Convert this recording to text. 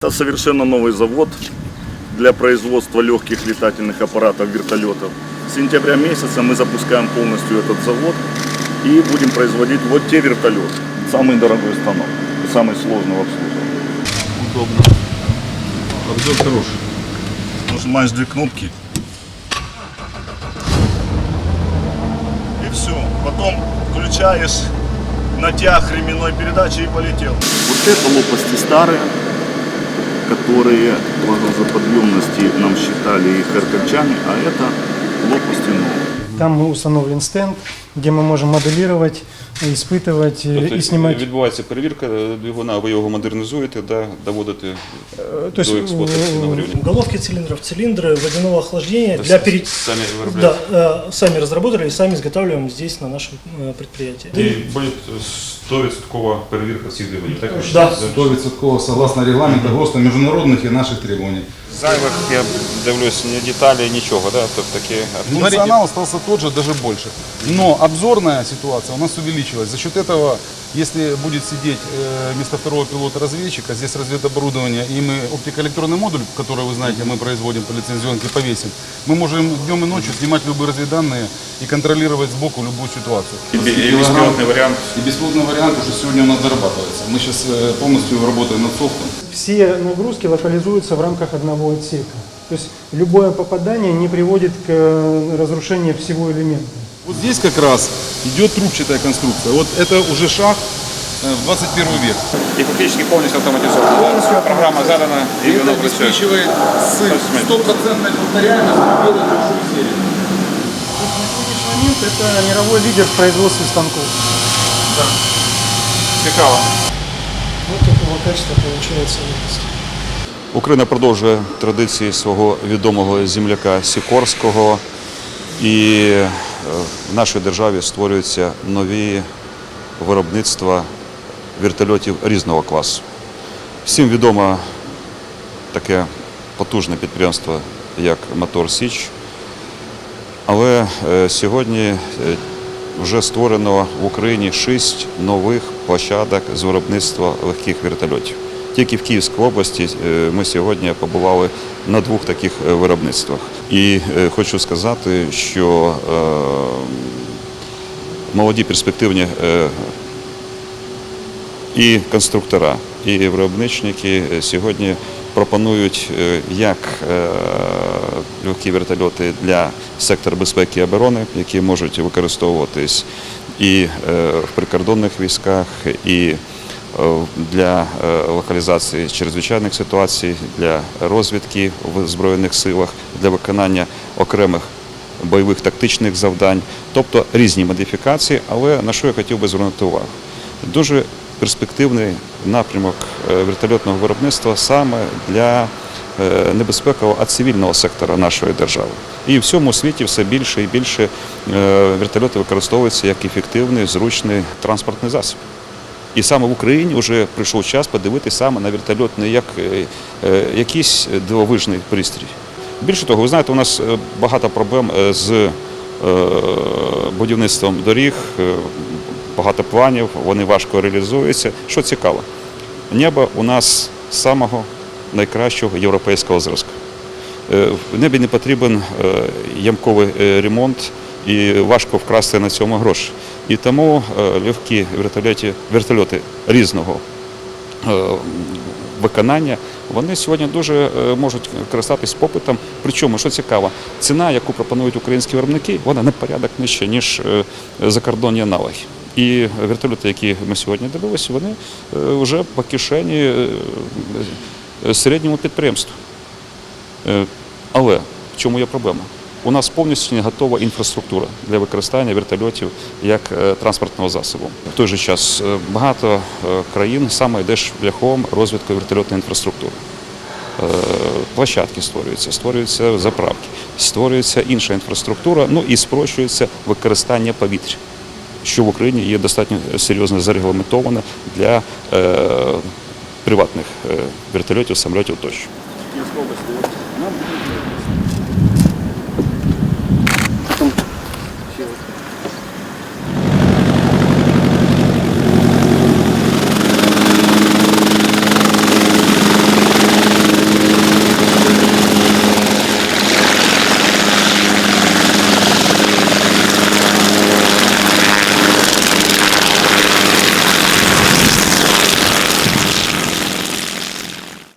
Это совершенно новый завод для производства легких летательных аппаратов, вертолетов. С сентября месяца мы запускаем полностью этот завод и будем производить вот те вертолеты. Самый дорогой станок и самый сложный в обслуживании. Удобно. Обзор хороший. Нажимаешь две кнопки. И все. Потом включаешь натяг ременной передачи и полетел. Вот это лопасти старые, которые по грузоподъемности нам считали их харьковчане, а это лопасти новые. Там установлен стенд, где мы можем моделировать, испытывать э, Тобто и снимать. відбувається перевірка е, двигуна, ви його модернізуєте, да, доводите Э, То есть до експлуатаційного э, рівня. Головки цилиндров, цилиндры водяного охлаждения для пере... Самі виробляєте. Да, э, сами разработали и сами изготавливаем здесь на нашем э, предприятии. І буде 100% перевірка всіх двигунів. Так? Да. 100% согласно регламенту ГОСТа международных и наших требований. Зайвих, я дивлюсь, ні деталі, нічого, да? тобто такі... Функционал остался тот же, даже больше. Но обзорная ситуация у нас увеличилась. За счет этого, если будет сидеть э, вместо второго пилота-разведчика, здесь разведоборудование, и мы оптикоэлектронный модуль, который, вы знаете, мы производим по лицензионке, повесим, мы можем днем и ночью снимать любые разведданные и контролировать сбоку любую ситуацию. І безпілотний варіант. И бесплатный вариант уже сегодня у нас дорабатывается. Мы сейчас э, полностью работаем над софтом. все нагрузки локализуются в рамках одного отсека. То есть любое попадание не приводит к э, разрушению всего элемента. Вот здесь как раз идет трубчатая конструкция. Вот это уже шаг э, в 21 век. І фактично повністю автоматизовано. Програма задана і Это вона працює. обеспечивает с стопроцентной повторяемостью делать большую серию. На сегодняшний момент это мировой лидер в производстве станков. Цікаво. Вот Такого качества получается выпуск. Україна продовжує традиції свого відомого земляка Сікорського, і е, в нашій державі створюються нові виробництва вертольотів різного класу. Всім відомо таке потужне підприємство, як Мотор Січ. Але е, сьогодні е, вже створено в Україні шість нових площадок з виробництва легких вертольотів. Тільки в Київській області е, ми сьогодні побували на двох таких е, виробництвах. І е, хочу сказати, що молоді перспективні і конструктора, і виробничники сьогодні пропонують як легкі вертольоти для сектора безпеки і оборони, які можуть використовуватись і е, в прикордонних військах, і е, для е, локалізації чрезвичайних ситуацій, для розвідки в збройних силах, для виконання окремих бойових тактичних завдань, тобто різні модифікації. Але на що я хотів би звернути увагу? Дуже перспективний напрямок вертольотного виробництва саме для е, небезпекового, а цивільного сектора нашої держави. І в всьому світі все більше і більше е, вертольоти використовуються як ефективний, зручний транспортний засіб. І саме в Україні вже прийшов час подивитися саме на вертольот не як е, якийсь дивовижний пристрій. Більше того, ви знаєте, у нас багато проблем з будівництвом доріг, багато планів, вони важко реалізуються. Що цікаво, небо у нас з самого найкращого європейського зразка. Е, В небі не потрібен е, ямковий е, ремонт і важко вкрасти на цьому гроші. І тому легкі вертольоти, вертольоти різного виконання, вони сьогодні дуже можуть користатись попитом. Причому, що цікаво, ціна, яку пропонують українські виробники, вона на порядок нижча, ніж закордонні аналоги. І вертольоти, які ми сьогодні дивилися, вони вже по кишені середньому підприємству. Е, Але в чому є проблема? У нас повністю не готова інфраструктура для використання вертольотів як е, транспортного засобу. В той же час е, багато е, країн саме йде шляхом розвитку вертольотної інфраструктури. Е, Площадки створюються, створюються заправки, створюється інша інфраструктура, ну і спрощується використання повітря, що в Україні є достатньо серйозно зарегламентовано для е, приватних е, вертольотів, самолітів тощо.